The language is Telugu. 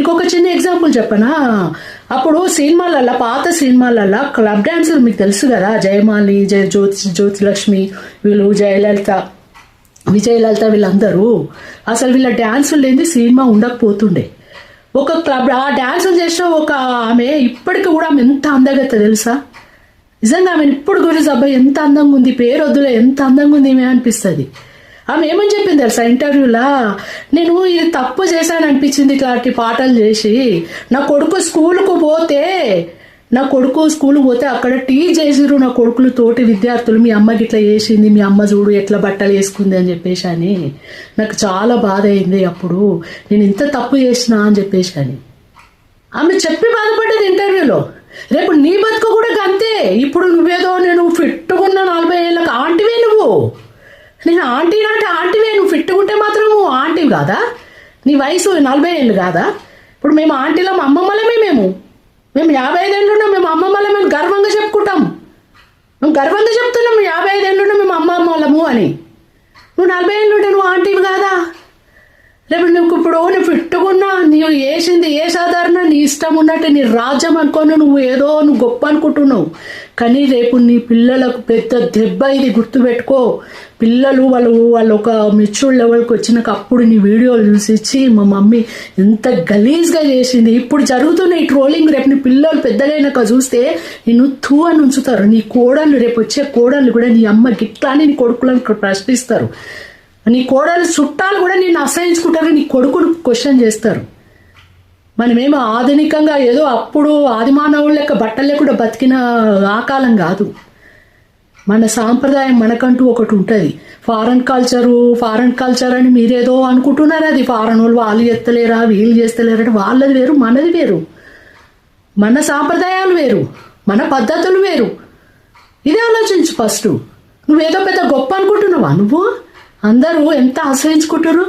ఇంకొక చిన్న ఎగ్జాంపుల్ చెప్పనా? అప్పుడు సినిమాలల్లో పాత సినిమాలల్లో క్లబ్ డాన్సులు మీకు తెలుసు కదా జయమాలి జయ జ్యోతి జ్యోతిలక్ష్మి వీళ్ళు జయలలిత విజయలలిత వీళ్ళందరూ. అసలు వీళ్ళ డ్యాన్సులు లేని సినిమా ఉండకపోతుండే. ఒక క్లబ్ ఆ డ్యాన్సులు చేసిన ఒక ఆమె ఇప్పటికి కూడా ఆమె ఎంత అందగత తెలుసా? నిజంగా ఆమె ఇప్పుడు గురించి అబ్బాయి ఎంత అందంగా ఉంది పేరు వద్దులే ఎంత అందంగా ఉంది ఏమే అనిపిస్తుంది ఆమె ఏమని చెప్పింది తెలుసా? ఇంటర్వ్యూలా? నేను ఇది తప్పు చేశాను అనిపించింది ఇట్లాంటి పాటలు చేసి. నా కొడుకు స్కూల్కు పోతే నా కొడుకు స్కూల్కి పోతే అక్కడ టీ చేసిరు నా కొడుకులు తోటి విద్యార్థులు. మీ అమ్మకి ఇట్లా చేసింది మీ అమ్మ చూడు ఎట్లా బట్టలు వేసుకుంది అని చెప్పేసి అని. నాకు చాలా బాధ అయింది అప్పుడు. నేను ఇంత తప్పు చేసినా అని చెప్పేసి అని. ఆమె చెప్పి బాధపడ్డది ఇంటర్వ్యూలో. రేపు నీ బతుకు కూడా అంతే ఇప్పుడు నువ్వేదో నేను ఫిట్టుకున్న నలభై ఏళ్ళకి ఆంటీవే నువ్వు నేను ఆంటీ అంటే ఆంటీవే నువ్వు ఫిట్టుకుంటే మాత్రం నువ్వు ఆంటీ కాదా? నీ వయసు నలభై ఏళ్ళు కాదా? ఇప్పుడు మేము ఆంటీలో మా అమ్మమ్మలమే మేము. మేము యాభై ఐదేళ్ళు ఉన్నాం మేము అమ్మమ్మలే మేము గర్వంగా చెప్పుకుంటాం. మేము గర్వంగా చెప్తున్నాం యాభై ఐదేళ్ళు ఉన్నాం మేము అమ్మమ్మలము అని. నువ్వు నలభై ఏళ్ళు ఉంటే నువ్వు ఆంటీవి కాదా? రేపు నువ్వు ఇప్పుడు నువ్వు ఫిట్టుకున్నా నీవు వేసింది ఏ ఇష్టం ఉన్నట్టు నీ రాజ్యం అనుకోను నువ్వు ఏదో నువ్వు గొప్ప అనుకుంటున్నావు. కానీ రేపు నీ పిల్లలకు పెద్ద దెబ్బ ఇది గుర్తుపెట్టుకో. పిల్లలు వాళ్ళు వాళ్ళు ఒక మెచ్యూర్ లెవెల్కి వచ్చినాక అప్పుడు నీ వీడియోలు చూసి ఇచ్చి మా మమ్మీ ఎంత గలీజ్గా చేసింది. ఇప్పుడు జరుగుతున్న ఈ ట్రోలింగ్ రేపు నీ పిల్లలు పెద్దలైనాక చూస్తే నిన్ను తూ అని ఉంచుతారు. నీ కోడళ్ళు రేపు వచ్చే కోడళ్ళు కూడా నీ అమ్మ గిట్లా అని నీ కొడుకులను ప్రశ్నిస్తారు. నీ కోడలు చుట్టాలు కూడా నేను అసహించుకుంటారు. నీ కొడుకును క్వశ్చన్ చేస్తారు. మనమేమో ఆధునికంగా ఏదో అప్పుడు ఆదిమానవుల లెక్క బట్టలు లేకుండా బతికిన ఆ కాలం కాదు. మన సాంప్రదాయం మనకంటూ ఒకటి ఉంటుంది. ఫారెన్ కల్చరు ఫారెన్ కల్చర్ అని మీరేదో అనుకుంటున్నారు. అది ఫారెన్ వాళ్ళు వాళ్ళు చేస్తలేరా వీళ్ళు చేస్తలేరా అంటే వాళ్ళది వేరు మనది వేరు. మన సాంప్రదాయాలు వేరు. మన పద్ధతులు వేరు. ఇది ఆలోచించు ఫస్ట్. నువ్వేదో పెద్ద గొప్ప అనుకుంటున్నావా? నువ్వు? అందరూ ఎంత ఆశ్రయించుకుంటారు